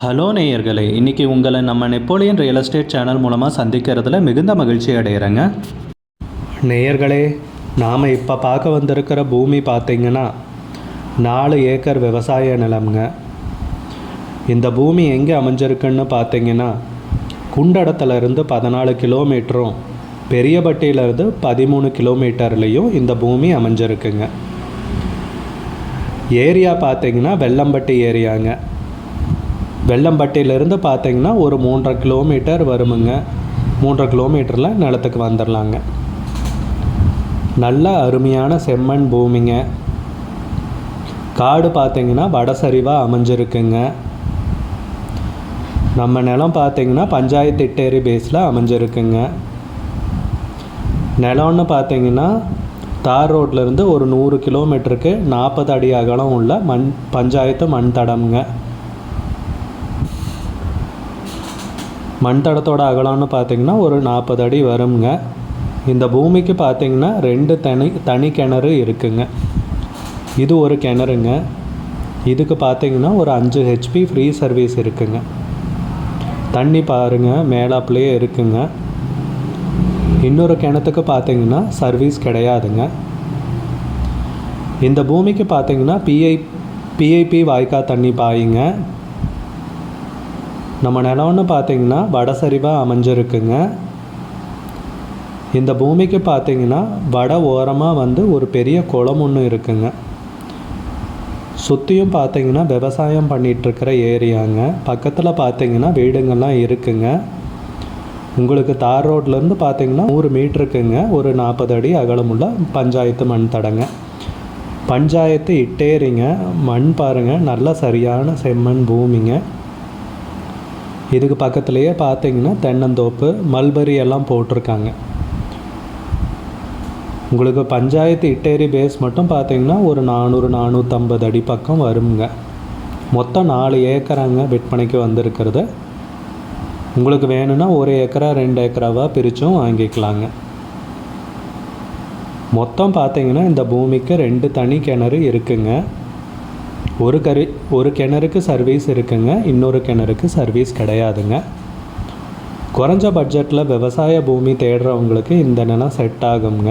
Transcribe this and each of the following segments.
Hello நேயர்களே இன்றைக்கி உங்களை நம்ம நெப்போலியன் ரியல் எஸ்டேட் சேனல் மூலமாக சந்திக்கிறதுல மிகுந்த மகிழ்ச்சி அடைகிறேங்க நேயர்களே நாம் இப்போ பார்க்க வந்திருக்கிற பூமி பார்த்தீங்கன்னா நாலு ஏக்கர் விவசாய நிலம்ங்க. இந்த பூமி எங்கே அமைஞ்சிருக்குன்னு பார்த்தீங்கன்னா குண்டடத்துலேருந்து பதினாலு கிலோமீட்டரும் பெரியபட்டியிலேருந்து பதிமூணு கிலோமீட்டர்லேயும் இந்த பூமி அமைஞ்சிருக்குங்க. ஏரியா பார்த்தீங்கன்னா வெள்ளம்பட்டி ஏரியாங்க. வெள்ளம்பட்டியிலேருந்து பார்த்தீங்கன்னா ஒரு மூன்றரை கிலோமீட்டர் வருமுங்க. மூன்றரை கிலோமீட்டரில் நிலத்துக்கு வந்துடலாங்க நல்ல அருமையான செம்மண் பூமிங்க. காடு பார்த்தீங்கன்னா வடசரிவாக அமைஞ்சிருக்குங்க. நம்ம நிலம் பார்த்தீங்கன்னா பஞ்சாயத்து இட்டேரி பேஸில் அமைஞ்சிருக்குங்க. நிலம்னு பார்த்தீங்கன்னா தார் ரோட்லேருந்து ஒரு நூறு கிலோமீட்டருக்கு நாற்பது அடி அகலம் உள்ள மண் பஞ்சாயத்து மண் தடம்ங்க. மண் தடத்தோட அகலம்னு பார்த்தீங்கன்னா ஒரு நாற்பது அடி வருங்க இந்த பூமிக்கு பார்த்தீங்கன்னா ரெண்டு தனி தனி கிணறு இருக்குங்க. இது ஒரு கிணறுங்க. இதுக்கு பார்த்தீங்கன்னா ஒரு அஞ்சு ஹெச்பி ஃப்ரீ சர்வீஸ் இருக்குங்க. தண்ணி பாருங்கள் மேலாப்புலேயே இருக்குங்க. இன்னொரு கிணத்துக்கு பார்த்தீங்கன்னா சர்வீஸ் கிடையாதுங்க. இந்த பூமிக்கு பார்த்தீங்கன்னா பிஐ பிஐபி வாய்க்கா தண்ணி பாயுங்க. நம்ம நிலம்னு பார்த்தீங்கன்னா வடசரிவாக அமைஞ்சிருக்குங்க. இந்த பூமிக்கு பார்த்தீங்கன்னா வட ஓரமாக வந்து ஒரு பெரிய குளம் ஒன்று இருக்குங்க. சுற்றியும் பார்த்தீங்கன்னா விவசாயம் பண்ணிகிட்ருக்கிற ஏரியாங்க. பக்கத்தில் பார்த்தீங்கன்னா வீடுங்கள்லாம் இருக்குங்க. உங்களுக்கு தார் ரோட்லேருந்து பார்த்தீங்கன்னா நூறு மீட்டருக்குங்க. ஒரு நாற்பது அடி அகலமுள்ள பஞ்சாயத்து மண் தடங்க. பஞ்சாயத்து இட்டேரிங்க. மண் பாருங்கள் நல்ல சரியான செம்மண் பூமிங்க. இதுக்கு பக்கத்துலேயே பார்த்தீங்கன்னா தென்னந்தோப்பு மல்பரி எல்லாம் போட்டிருக்காங்க. உங்களுக்கு பஞ்சாயத்து இட்டேரி பேஸ் மட்டும் பார்த்தீங்கன்னா ஒரு நானூறு நானூற்றம்பது அடி பக்கம் வருங்க. மொத்தம் நாலு ஏக்கராங்க விற்பனைக்கு வந்திருக்கிறது. உங்களுக்கு வேணும்னா ஒரு ஏக்கரா ரெண்டு ஏக்கராவாக பிரித்தும் வாங்கிக்கலாங்க. மொத்தம் பார்த்தீங்கன்னா இந்த பூமிக்கு ரெண்டு தனி கிணறு இருக்குங்க. ஒரு கரு ஒரு கிணறுக்கு சர்வீஸ் இருக்குங்க இன்னொரு கிணறுக்கு சர்வீஸ் கிடையாதுங்க. குறைஞ்ச பட்ஜெட்டில் விவசாய பூமி தேடுறவங்களுக்கு இந்த நிலம் செட் ஆகுங்க.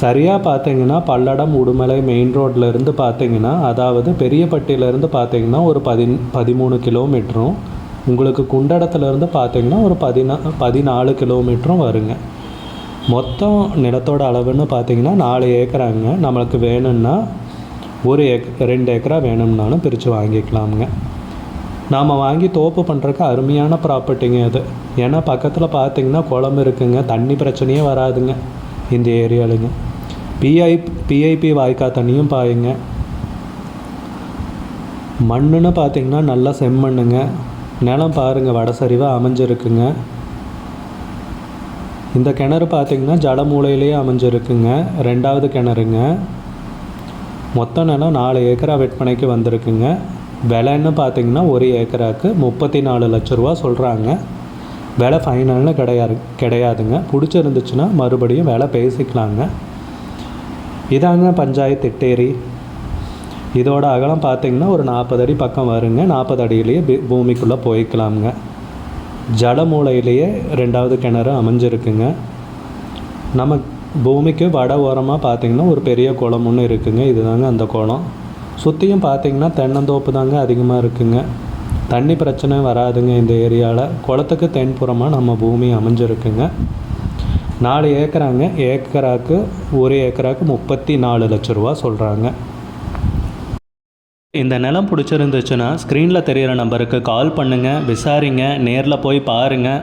சரியாக பார்த்தீங்கன்னா பல்லடம் உடுமலை மெயின் ரோட்லேருந்து பார்த்தீங்கன்னா அதாவது பெரியப்பட்டியிலேருந்து பார்த்தீங்கன்னா ஒரு பதி பதிமூணு கிலோமீட்டரும் உங்களுக்கு குண்டடத்துலேருந்து பார்த்தீங்கன்னா ஒரு பதினா பதினாலு கிலோமீட்டரும் வருங்க. மொத்தம் நிலத்தோட அளவுன்னு பார்த்தீங்கன்னா நாலு ஏக்கராங்க. நம்மளுக்கு வேணும்னா ஒரு ஏக் ரெண்டு ஏக்கரா வேணும்னாலும் பிரித்து வாங்கிக்கலாமுங்க. நாம் வாங்கி தோப்பு பண்ணுறக்கு அருமையான ப்ராப்பர்ட்டிங்க அது. ஏன்னா பக்கத்தில் பார்த்தீங்கன்னா குளம் இருக்குங்க தண்ணி பிரச்சனையே வராதுங்க இந்த ஏரியாலுங்க. பிஐ பிஐபி வாய்க்கா தண்ணியும் பாயுங்க. மண்ணுன்னு பார்த்தீங்கன்னா நல்லா செம்மண்ணுங்க. நிலம் பாருங்கள் வடசரிவாக அமைஞ்சிருக்குங்க. இந்த கிணறு பார்த்தீங்கன்னா ஜடமூலையிலேயே அமைஞ்சிருக்குங்க ரெண்டாவது கிணறுங்க. மொத்த நிலம் நாலு ஏக்கரா விற்பனைக்கு வந்திருக்குங்க. விலைன்னு பார்த்தீங்கன்னா ஒரு ஏக்கராக்கு முப்பத்தி நாலு லட்ச ரூபா சொல்கிறாங்க விலை ஃபைனல்னு கிடையாது கிடையாதுங்க. பிடிச்சிருந்துச்சுன்னா மறுபடியும் விலை பேசிக்கலாங்க. இதாங்க பஞ்சாயத்து திட்டேரி இதோட அகலம் பார்த்தீங்கன்னா ஒரு நாற்பது அடி பக்கம் வருங்க. நாற்பது அடியிலேயே பூமிக்குள்ளே போய்க்கலாமுங்க. ஜலமூலையிலேயே ரெண்டாவது கிணறு அமைஞ்சிருக்குங்க. நம்ம பூமிக்கு வட ஓரமாக பார்த்தீங்கன்னா ஒரு பெரிய குளம் ஒன்று இருக்குங்க. இதுதாங்க அந்த குளம். சுற்றியும் பார்த்தீங்கன்னா தென்னந்தோப்பு தாங்க அதிகமாக இருக்குங்க. தண்ணி பிரச்சனை வராதுங்க இந்த ஏரியாவில் குளத்துக்கு தென்புறமாக நம்ம பூமி அமைஞ்சிருக்குங்க. நாலு ஏக்கராங்க. ஏக்கராக்கு ஒரு ஏக்கராக்கு முப்பத்தி நாலு லட்ச ரூபா சொல்கிறாங்க இந்த நிலம் பிடிச்சிருந்துச்சுன்னா ஸ்க்ரீனில் தெரிகிற நம்பருக்கு கால் பண்ணுங்கள் விசாரிங்க நேரில் போய் பாருங்கள்